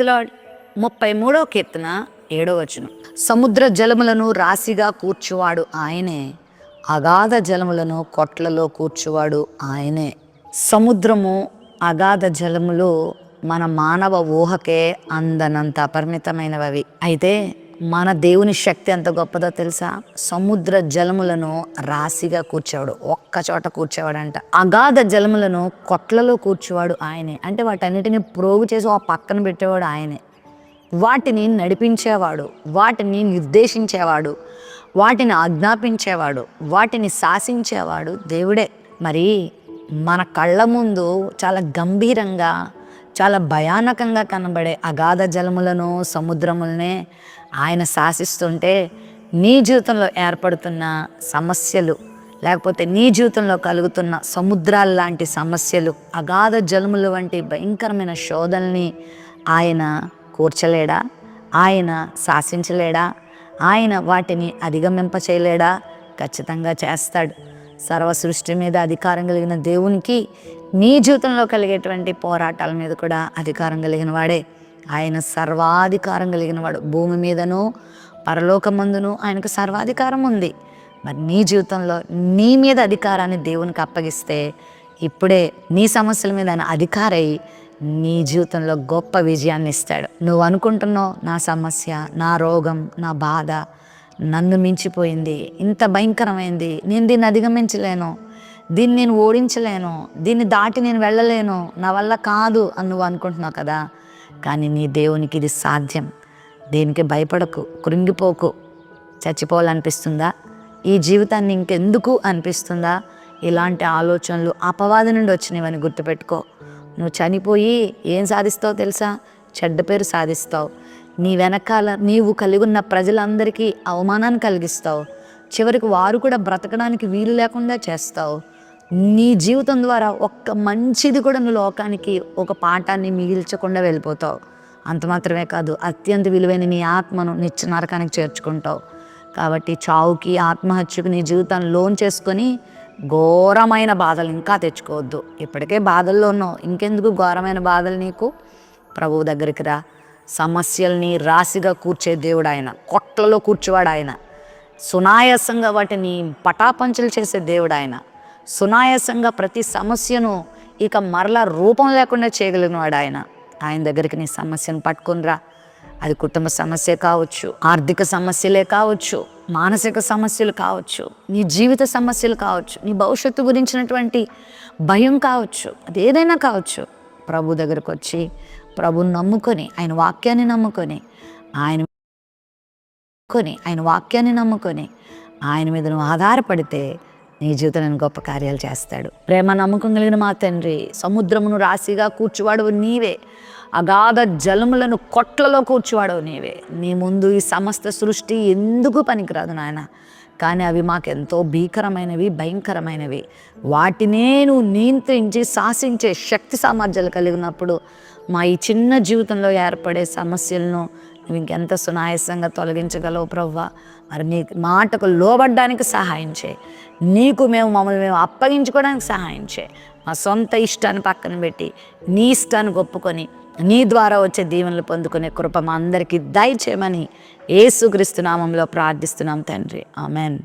Lord ముప్పై మూడో కీర్తన ఏడో వచనం. సముద్ర జలములను రాశిగా కూర్చువాడు ఆయనే అగాధ జలములను కొట్లలో కూర్చువాడు ఆయనే. సముద్రము అగాధ జలములు మన మానవ ఊహకే అందనంత అపరిమితమైనవి అయితే మన దేవుని శక్తి ఎంత గొప్పదో తెలుసా? సముద్ర జలములను రాశిగా కూర్చేవాడు ఒక్క చోట కూర్చేవాడంట. అగాధ జలములను కొట్లలో కూర్చేవాడు ఆయనే. అంటే వాటన్నిటిని ప్రోగు చేసి ఆ పక్కన పెట్టేవాడు ఆయనే. వాటిని నడిపించేవాడు వాటిని నిర్దేశించేవాడు వాటిని ఆజ్ఞాపించేవాడు వాటిని శాసించేవాడు దేవుడే. మరి మన కళ్ళ ముందు చాలా గంభీరంగా చాలా భయానకంగా కనబడే అగాధ జలములను సముద్రములనే ఆయన శాసిస్తుంటే నీ జీవితంలో ఏర్పడుతున్న సమస్యలు లేకపోతే నీ జీవితంలో కలుగుతున్న సముద్రాల లాంటి సమస్యలు అగాధ జలములు వంటి భయంకరమైన శోధనల్ని ఆయన కూర్చలేడా? ఆయన శాసించలేడా? ఆయన వాటిని అధిగమింప చేయలేడా ఖచ్చితంగా చేస్తాడు. సర్వ సృష్టి మీద అధికారం కలిగిన దేవునికి నీ జీవితంలో కలిగేటువంటి పోరాటాల మీద కూడా అధికారం కలిగిన వాడే. ఆయన సర్వాధికారం కలిగిన వాడు భూమి మీదను పరలోకమందును ఆయనకు సర్వాధికారం ఉంది. మరి నీ జీవితంలో నీ మీద అధికారాన్ని దేవునికి అప్పగిస్తే ఇప్పుడే నీ సమస్యల మీద ఆయన అధికారై నీ జీవితంలో గొప్ప విజయాన్ని ఇస్తాడు. నువ్వు అనుకుంటున్నావు నా సమస్య నా రోగం నా బాధ నన్ను మించిపోయింది ఇంత భయంకరమైంది నేను దీన్ని అధిగమించలేను దీన్ని నేను ఓడించలేను దీన్ని దాటి నేను వెళ్ళలేను నా వల్ల కాదు అని నువ్వు అనుకుంటున్నావు కదా కానీ నీ దేవునికి ఇది సాధ్యం. దేనికి భయపడకు కృంగిపోకు. చచ్చిపోవాలనిపిస్తుందా? ఈ జీవితాన్ని ఇంకెందుకు అనిపిస్తుందా? ఇలాంటి ఆలోచనలు అపవాది నుండి వచ్చినవని గుర్తుపెట్టుకో. నువ్వు చనిపోయి ఏం సాధిస్తావు తెలుసా? చెడ్డ పేరు సాధిస్తావు. నీ వెనకాల నీవు కలిగి ఉన్న ప్రజలందరికీ అవమానాన్ని కలిగిస్తావు. చివరికి వారు కూడా బ్రతకడానికి వీలు లేకుండా చేస్తావు. నీ జీవితం ద్వారా ఒక్క మంచిది కూడా నువ్వు లోకానికి ఒక పాఠాన్ని మిగిల్చకుండా వెళ్ళిపోతావు. అంత మాత్రమే కాదు అత్యంత విలువైన నీ ఆత్మను నిత్య నరకానికి చేర్చుకుంటావు. కాబట్టి చావుకి ఆత్మహత్యకు నీ జీవితాన్ని లోన్ చేసుకొని ఘోరమైన బాధలు ఇంకా తెచ్చుకోవద్దు. ఇప్పటికే బాధల్లో ఉన్నావు. ఇంకెందుకు ఘోరమైన బాధలు నీకు? ప్రభువు దగ్గరికి రా. సమస్యల్ని రాశిగా కూర్చే దేవుడు ఆయన కొట్లలో కూర్చువాడు ఆయన. సునాయాసంగా వాటిని పటాపంచలు చేసే దేవుడు ఆయన. సునాయాసంగా ప్రతి సమస్యను ఇక మరలా రూపం లేకుండా చేయగలిగినవాడు ఆయన. ఆయన దగ్గరికి నీ సమస్యను పట్టుకునిరా. అది కుటుంబ సమస్య కావచ్చు ఆర్థిక సమస్యలే కావచ్చు మానసిక సమస్యలు కావచ్చు నీ జీవిత సమస్యలు కావచ్చు నీ భవిష్యత్తు గురించినటువంటి భయం కావచ్చు అది ఏదైనా కావచ్చు. ప్రభు దగ్గరకు వచ్చి ప్రభుని నమ్ముకొని ఆయన వాక్యాన్ని నమ్ముకొని ఆయన కొని ఆయన వాక్యాన్ని నమ్ముకొని ఆయన మీద నువ్వు ఆధారపడితే నీ జీవితంలో గొప్ప కార్యాలు చేస్తాడు. ప్రేమ నమ్మకం కలిగిన మా తండ్రి సముద్రమును రాశిగా కూర్చువాడు నీవే. అగాధ జలములను కొట్లలో కూర్చువాడవు నీవే. నీ ముందు ఈ సమస్త సృష్టి ఎందుకు పనికిరాదు నాయన? కానీ అవి మాకెంతో భీకరమైనవి భయంకరమైనవి. వాటినే నువ్వు నియంత్రించి శాసించే శక్తి సామర్థ్యాలు కలిగినప్పుడు మా ఈ చిన్న జీవితంలో ఏర్పడే సమస్యలను నువ్వు ఇంకెంత సునాయాసంగా తొలగించగలవు ప్రవ్వా? మరి నీ మాటకు లోబడ్డానికి సహాయం చేయి. నీకు మేము మమ్మల్ని మేము అప్పగించుకోవడానికి సహాయం చేయి. మా సొంత ఇష్టాన్ని పక్కన పెట్టి నీ ఇష్టాన్ని ఒప్పుకొని నీ ద్వారా వచ్చే దీవెనలు పొందుకునే కృప మా అందరికీ దయచేయమని ఏసుక్రీస్తు నామంలో ప్రార్థిస్తున్నాం తండ్రి. ఆమెన్.